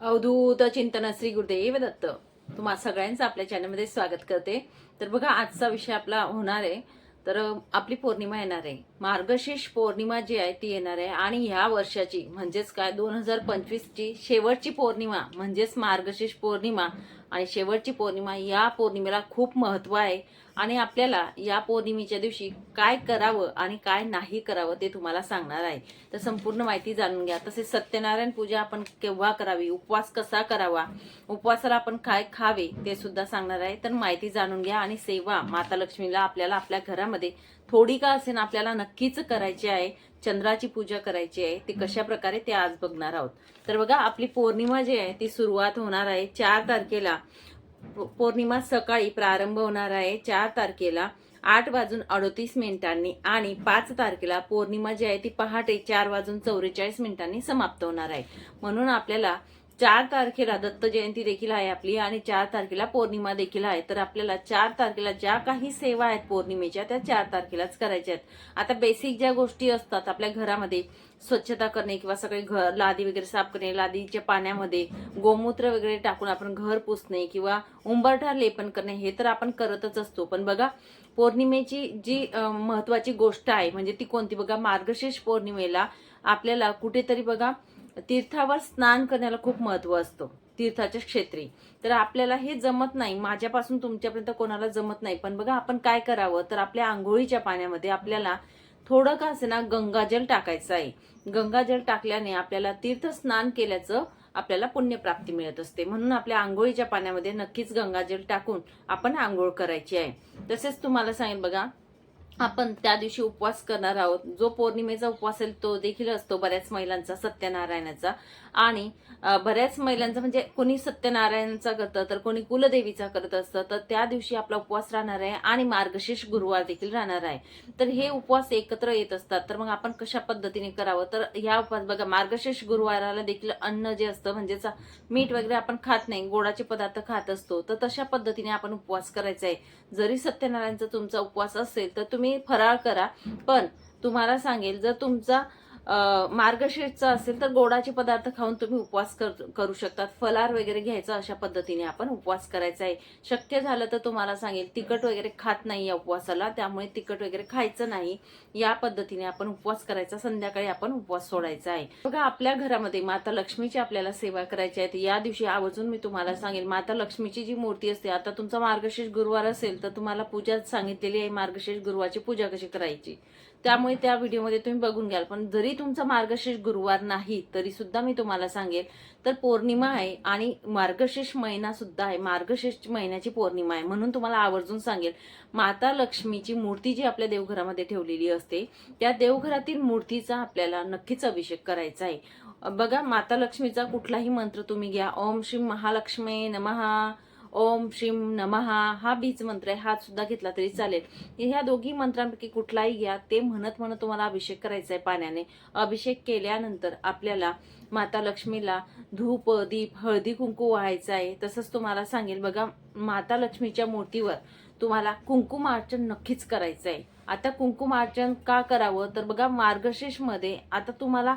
अवधूत चिंतन श्री गुरुदेव दत्त. तुम्हा सगळ्यांचं आपल्या चॅनलमध्ये स्वागत करते. तर बघा आजचा विषय आपला होणार आहे. तर आपली पौर्णिमा येणार आहे. मार्गशीर्ष पौर्णिमा जी आहे ती येणार आहे. आणि ह्या वर्षाची म्हणजेच काय दोन हजार पंचवीसची शेवटची पौर्णिमा म्हणजेच मार्गशीर्ष पौर्णिमा. आणि शेवटची पौर्णिमा या पौर्णिमेला खूप महत्त्व आहे. आणि आपल्याला या पौर्णिमेच्या दिवशी काय करावं आणि काय नाही करावं ते तुम्हाला सांगणार आहे. तर संपूर्ण माहिती जाणून घ्या. तसेच सत्यनारायण पूजा आपण केव्हा करावी? उपवास कसा करावा? उपवासाला आपण काय खावे ते सुद्धा सांगणार आहे. तर माहिती जाणून घ्या आणि सेवा माता लक्ष्मीला आपल्याला आपल्या घरामध्ये थोडी का असेल आपल्याला नक्कीच करायची आहे चंद्राची पूजा करायची आहे ती कशा प्रकारे ते आज बघणार आहोत. तर बघा आपली पौर्णिमा जी आहे ती सुरुवात होणार आहे चार तारखेला. पौर्णिमा सकाळी प्रारंभ होणार आहे चार तारखेला आठ वाजून अडोतीस मिनिटांनी आणि पाच तारखेला पौर्णिमा जी आहे ती पहाटे चार वाजून चौवेचाळीस मिनिटांनी समाप्त होणार आहे. म्हणून आपल्याला चार तारखेला दत्त जयंती देखील आहे आपली आणि चार तारखेला पौर्णिमा देखील आहे. तर आपल्याला चार तारखेला ज्या काही सेवा आहेत पौर्णिमेच्या त्या चार तारखेलाच करायच्या आहेत. आता बेसिक ज्या गोष्टी असतात आपल्या घरामध्ये स्वच्छता करणे किंवा सगळे घर लादी वगैरे साफ करणे लादीच्या पाण्यामध्ये गोमूत्र वगैरे टाकून आपण घर पुसणे किंवा उंबरठा लेपन करणे हे तर आपण करतच असतो. पण बघा पौर्णिमेची जी महत्वाची गोष्ट आहे म्हणजे ती कोणती? बघा मार्गशीर्ष पौर्णिमेला आपल्याला कुठेतरी बघा तीर्थावर स्नान करण्याला खूप महत्त्व असतं. तीर्थाच्या क्षेत्री. तर आपल्याला हे जमत नाही. माझ्यापासून तुमच्यापर्यंत कोणाला जमत नाही. पण बघा आपण काय करावं? तर आपल्या आंघोळीच्या पाण्यामध्ये आपल्याला थोडं का असेना गंगाजल टाकायचं आहे. गंगाजल टाकल्याने आपल्याला तीर्थ स्नान केल्याचं आपल्याला पुण्यप्राप्ती मिळत असते. म्हणून आपल्या आंघोळीच्या पाण्यामध्ये नक्कीच गंगाजल टाकून आपण आंघोळ करायची आहे. तसेच तुम्हाला सांगेल बघा आपण त्या दिवशी उपवास करणार आहोत. जो पौर्णिमेचा उपवास असेल तो देखील असतो बऱ्याच महिलांचा सत्यनारायणाचा. आणि बऱ्याच महिलांचा म्हणजे कोणी सत्यनारायणाचा करतं तर कोणी कुलदेवीचा करत असतं तर त्या दिवशी आपला उपवास राहणार आहे आणि मार्गशीर्ष गुरुवार देखील राहणार आहे. तर हे उपवास एकत्र येत असतात. तर मग आपण कशा पद्धतीने करावं? तर ह्या उपवास बघा मार्गशीर्ष गुरुवाराला देखील अन्न जे असतं म्हणजेच मीठ वगैरे आपण खात नाही गोडाचे पदार्थ खात असतो तर तशा पद्धतीने आपण उपवास करायचा आहे. जरी सत्यनारायणचा तुमचा उपवास असेल तर तुम्ही फराळ करा. पण तुम्हाला सांगेल जर तुमचा मार्गशीर्षचा असेल तर गोडाचे पदार्थ खाऊन तुम्ही उपवास कर- करू शकतात. फलार वगैरे घ्यायचा अशा पद्धतीने आपण उपवास करायचा आहे. शक्य झालं तर तुम्हाला सांगेल तिखट वगैरे खात नाही या उपवासाला त्यामुळे तिखट वगैरे खायचं नाही. या पद्धतीने आपण उपवास करायचा. संध्याकाळी आपण उपवास सोडायचा आहे. बघा आपल्या घरामध्ये माता लक्ष्मीची आपल्याला सेवा करायची आहे. या दिवशी आवर्जून मी तुम्हाला सांगेल माता लक्ष्मीची जी मूर्ती असते आता तुमचा मार्गशीर्ष गुरुवार असेल तर तुम्हाला पूजा सांगितलेली आहे मार्गशीर्ष गुरुवारची पूजा कशी करायची? त्यामुळे त्या व्हिडिओमध्ये तुम्ही बघून घ्याल. पण जरी तुमचा मार्गशीर्ष गुरुवार नाही तरी सुद्धा मी तुम्हाला सांगेल तर पौर्णिमा आहे आणि मार्गशीर्ष महिना सुद्धा आहे. मार्गशीर्ष महिन्याची पौर्णिमा आहे म्हणून तुम्हाला आवर्जून सांगेल. माता लक्ष्मीची मूर्ती जी आपल्या देवघरामध्ये ठेवलेली असते त्या देवघरातील मूर्तीचा आपल्याला नक्कीच अभिषेक करायचा आहे. बघा माता लक्ष्मीचा कुठलाही मंत्र तुम्ही घ्या. ओम श्री महालक्ष्मी नमहा ओम श्रीम नमहा हा बीज मंत्र आहे. हा सुद्धा घेतला तरी चालेल. ह्या दोघी मंत्रांपैकी कुठलाही घ्या. ते म्हणत म्हणत तुम्हाला अभिषेक करायचा आहे पाण्याने. अभिषेक केल्यानंतर आपल्याला माता लक्ष्मीला धूप दीप हळदी कुंकू व्हायचं आहे. तसंच तुम्हाला सांगेल बघा माता लक्ष्मीच्या मूर्तीवर तुम्हाला कुंकुमार्चन नक्कीच करायचं आहे. आता कुंकुमार्चन का करावं? तर बघा मार्गशीर्षमध्ये आता तुम्हाला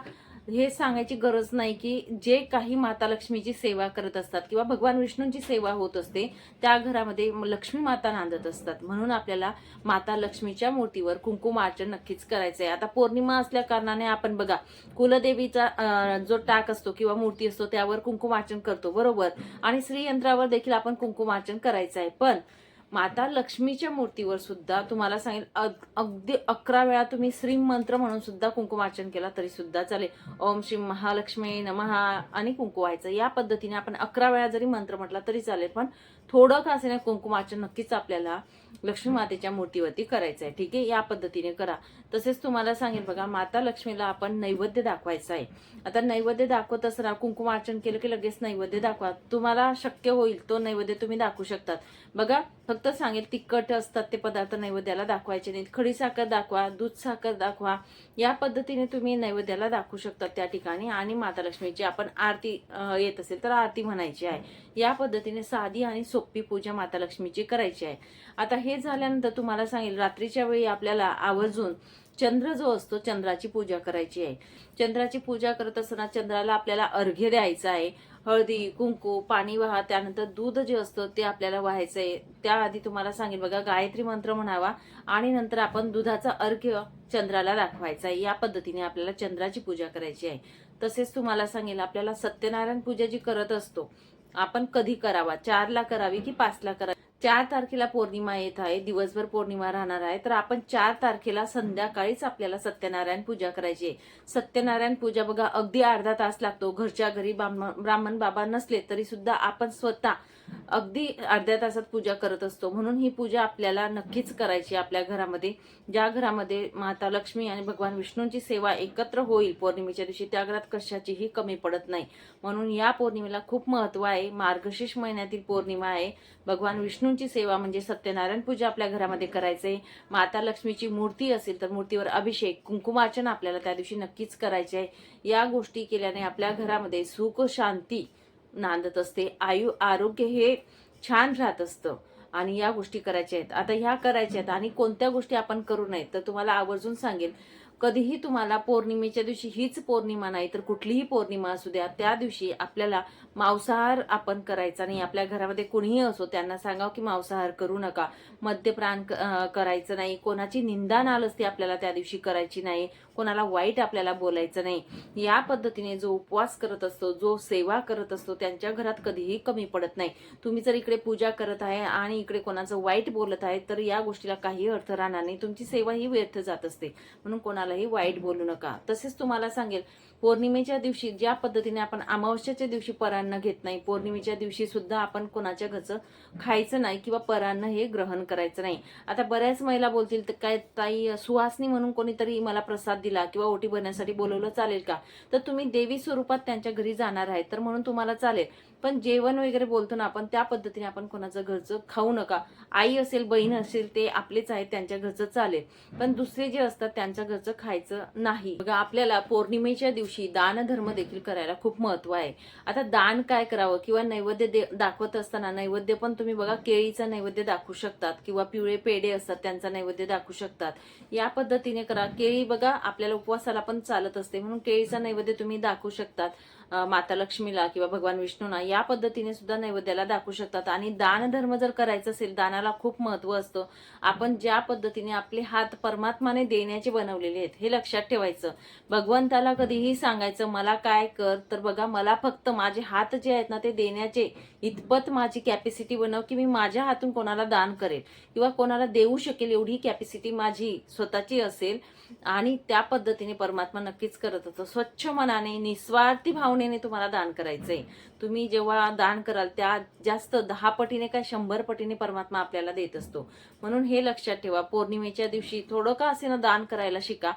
हे सांगायची गरज नाही की जे काही माता लक्ष्मीची सेवा करत असतात किंवा भगवान विष्णूंची सेवा होत असते त्या घरामध्ये लक्ष्मी माता नांदत असतात. म्हणून आपल्याला माता लक्ष्मीच्या मूर्तीवर कुंकुमार्चन नक्कीच करायचं आहे आता पौर्णिमा असल्या कारणाने आपण बघा कुलदेवीचा जो टाक असतो किंवा मूर्ती असतो त्यावर कुंकुमार्चन करतो बरोबर? आणि श्रीयंत्रावर देखील आपण कुंकुमार्चन करायचं आहे पण माता लक्ष्मीच्या मूर्तीवर सुद्धा तुम्हाला सांगेल अगदी अकरा वेळा तुम्ही श्री मंत्र म्हणून सुद्धा कुंकुमार्चन केला तरी सुद्धा चालेल. ओम श्री महालक्ष्मी नमहा आणि कुंकू व्हायचं या पद्धतीने आपण अकरा वेळा जरी मंत्र म्हटला तरी चालेल पण थोडं का असेना कुंकुमार्चन नक्कीच आपल्याला लक्ष्मी मातेच्या मूर्तीवरती करायचं आहे ठीक आहे? या पद्धतीने करा. तसेच तुम्हाला सांगेल बघा माता लक्ष्मीला आपण नैवेद्य दाखवायचं आहे आता नैवेद्य दाखवत असताना कुंकुमार्चन केलं की लगेच नैवेद्य दाखवा. तुम्हाला शक्य होईल तो नैवेद्य तुम्ही दाखवू शकतात. बघा फक्त सांगेल तिखट असतात ते पदार्थ नैवेद्याला दाखवायचे नाहीत. खडी साखर दाखवा दूध साखर दाखवा. या पद्धतीने तुम्ही नैवेद्याला दाखवू शकता त्या ठिकाणी. आणि माता लक्ष्मीची आपण आरती येत असेल तर आरती म्हणायची आहे. या पद्धतीने साधी आणि सोपी पूजा माता लक्ष्मीची करायची आहे. आता हे झाल्यानंतर तुम्हाला सांगेल रात्रीच्या वेळी आपल्याला आवर्जून चंद्र जो असतो चंद्राची पूजा करायची आहे. चंद्राची पूजा करत असताना चंद्राला आपल्याला अर्घ्य द्यायचं आहे. हळदी कुंकू पाणी वाहा त्यानंतर दूध जे असतं ते आपल्याला व्हायचं आहे. त्याआधी तुम्हाला सांगेल बघा गायत्री मंत्र म्हणावा आणि नंतर आपण दुधाचा अर्घ्य चंद्राला दाखवायचा आहे. या पद्धतीने आपल्याला चंद्राची पूजा करायची आहे. तसेच तुम्हाला सांगेल आपल्याला सत्यनारायण पूजा जी करत असतो आपण कधी करावा? चारला करावी की पाचला करावी? चार तारखेला पौर्णिमा येत आहे दिवसभर पौर्णिमा राहणार आहे तर आपण चार तारखेला संध्याकाळीच आपल्याला सत्यनारायण पूजा करायची आहे. सत्यनारायण पूजा बघा अगदी अर्धा तास लागतो. घरच्या घरी ब्राह्मण ब्राह्मण बाबा नसले तरी सुद्धा आपण स्वतः अगदी अर्ध्या तासात पूजा करत असतो. म्हणून ही पूजा आपल्याला नक्कीच करायची आपल्या घरामध्ये. ज्या घरामध्ये माता लक्ष्मी आणि भगवान विष्णूंची सेवा एकत्र होईल पौर्णिमेच्या दिवशी त्या घरात कशाचीही कमी पडत नाही. म्हणून या पौर्णिमेला खूप महत्त्व आहे. मार्गशीर्ष महिन्यातील पौर्णिमा आहे. भगवान विष्णूंची सेवा म्हणजे सत्यनारायण पूजा आपल्या घरामध्ये करायचे. माता लक्ष्मीची मूर्ती असेल तर मूर्तीवर अभिषेक कुंकुमार्चन आपल्याला त्या दिवशी नक्कीच करायचे आहे. या गोष्टी केल्याने आपल्या घरामध्ये सुख शांती नांदत असते. आयु आरोग्य हे छान राहत असतं. आणि या गोष्टी करायच्या आहेत. आता ह्या करायच्या आहेत आणि कोणत्या गोष्टी आपण करू नयेत तर तुम्हाला आवर्जून सांगेल कधीही तुम्हाला पौर्णिमेच्या दिवशी हीच पौर्णिमा नाही तर कुठलीही पौर्णिमा असू द्या त्या दिवशी आपल्याला मांसाहार आपण करायचा नाही. आपल्या घरामध्ये कुणीही असो त्यांना सांगावं की मांसाहार करू नका. मद्यप्राण क- करायचं नाही. कोणाची निंदा नालस्ती आपल्याला त्या दिवशी करायची नाही. कोणाला वाईट आपल्याला बोलायचं नाही. या पद्धतीने जो उपवास करत असतो जो सेवा करत असतो त्यांच्या घरात कधीही कमी पडत नाही. तुम्ही जर इकडे पूजा करत आहे आणि इकडे कोणाचं वाईट बोलत आहे तर या गोष्टीला काही अर्थ राहणार नाही. तुमची सेवा ही व्यर्थ जात असते. म्हणून कोणाला कोणालाही वाईट बोलू नका. तसेच तुम्हाला सांगेल पौर्णिमेच्या दिवशी ज्या पद्धतीने आपण अमावस्याच्या दिवशी परान्न घेत नाही पौर्णिमेच्या दिवशी सुद्धा आपण कोणाच्या घरचं खायचं नाही किंवा परान्न हे ग्रहण करायचं नाही. आता बऱ्याच महिला बोलतील तर काय ताई सुहासनी म्हणून कोणीतरी मला प्रसाद दिला किंवा ओटी भरण्यासाठी बोलवलं चालेल का? तर तुम्ही देवी स्वरूपात त्यांच्या घरी जाणार आहे तर म्हणून तुम्हाला चालेल. पण जेवण वगैरे बोलतो ना आपण त्या पद्धतीने आपण कोणाचं घरचं खाऊ नका. आई असेल बहीण असेल ते आपलेच आहेत त्यांच्या घरचं चालेल. पण दुसरे जे असतात त्यांच्या घरचं खायचं नाही. बघा आपल्याला पौर्णिमेच्या दिवशी दान धर्म देखील करायला खूप महत्त्व आहे. आता दान काय करावं? किंवा नैवेद्य दाखवत असताना नैवेद्य पण तुम्ही बघा केळीचा नैवेद्य दाखवू शकतात. किंवा पिवळे पेढे असतात त्यांचा नैवेद्य दाखवू शकतात. या पद्धतीने करा. केळी बघा आपल्याला उपवासाला पण चालत असते म्हणून केळीचा नैवेद्य तुम्ही दाखवू शकतात. माता लक्ष्मीला किंवा भगवान विष्णूना या पद्धतीने सुद्धा नैवेद्याला दाखवू शकतात. आणि दानधर्म जर करायचं असेल दानाला खूप महत्त्व असतं. आपण ज्या पद्धतीने आपले हात परमात्माने देण्याचे बनवलेले आहेत हे लक्षात ठेवायचं. भगवंताला कधीही सांगायचं मला काय कर तर बघा मला फक्त माझे हात जे आहेत ना ते देण्याचे. इतपत माझी कॅपॅसिटी बनव की मी माझ्या हातून कोणाला दान करेल. किंवा कोणाला देऊ शकेल एवढी कॅपॅसिटी माझी स्वतःची असेल आणि त्या पद्धतीने परमात्मा नक्कीच करत असतो स्वच्छ मनाने निस्वार्थी भावनेने तुम्हाला दान करायचंय. तुम्ही जेव्हा दान कराल त्या जास्त दहा पटीने काय शंभर पटीने परमात्मा आपल्याला देत असतो. म्हणून हे लक्षात ठेवा पौर्णिमेच्या दिवशी थोडं का असेना दान करायला शिका.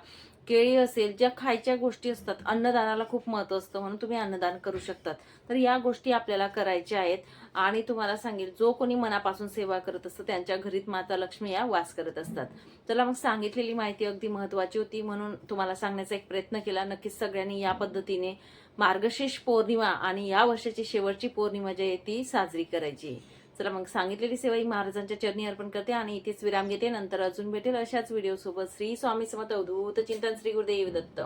केळी असेल ज्या खायच्या गोष्टी असतात अन्नदानाला खूप महत्त्व असतं म्हणून तुम्ही अन्नदान करू शकतात. तर या गोष्टी आपल्याला करायच्या आहेत. आणि तुम्हाला सांगेल जो कोणी मनापासून सेवा करत असतं त्यांच्या घरीत माता लक्ष्मी या वास करत असतात. चला मग सांगितलेली माहिती अगदी महत्वाची होती म्हणून तुम्हाला सांगण्याचा एक प्रयत्न केला. नक्कीच सगळ्यांनी या पद्धतीने मार्गशीर्ष पौर्णिमा आणि या वर्षाची शेवटची पौर्णिमा जी आहे ती साजरी करायची आहे. चला मग सांगितलेली सेवा ही महाराजांच्या चरणी अर्पण करते आणि इथेच विराम घेते. नंतर अजून भेटेल अशाच व्हिडिओ सोबत. श्री स्वामी समर्थ अवधूत चिंतन श्री गुरुदेव दत्त.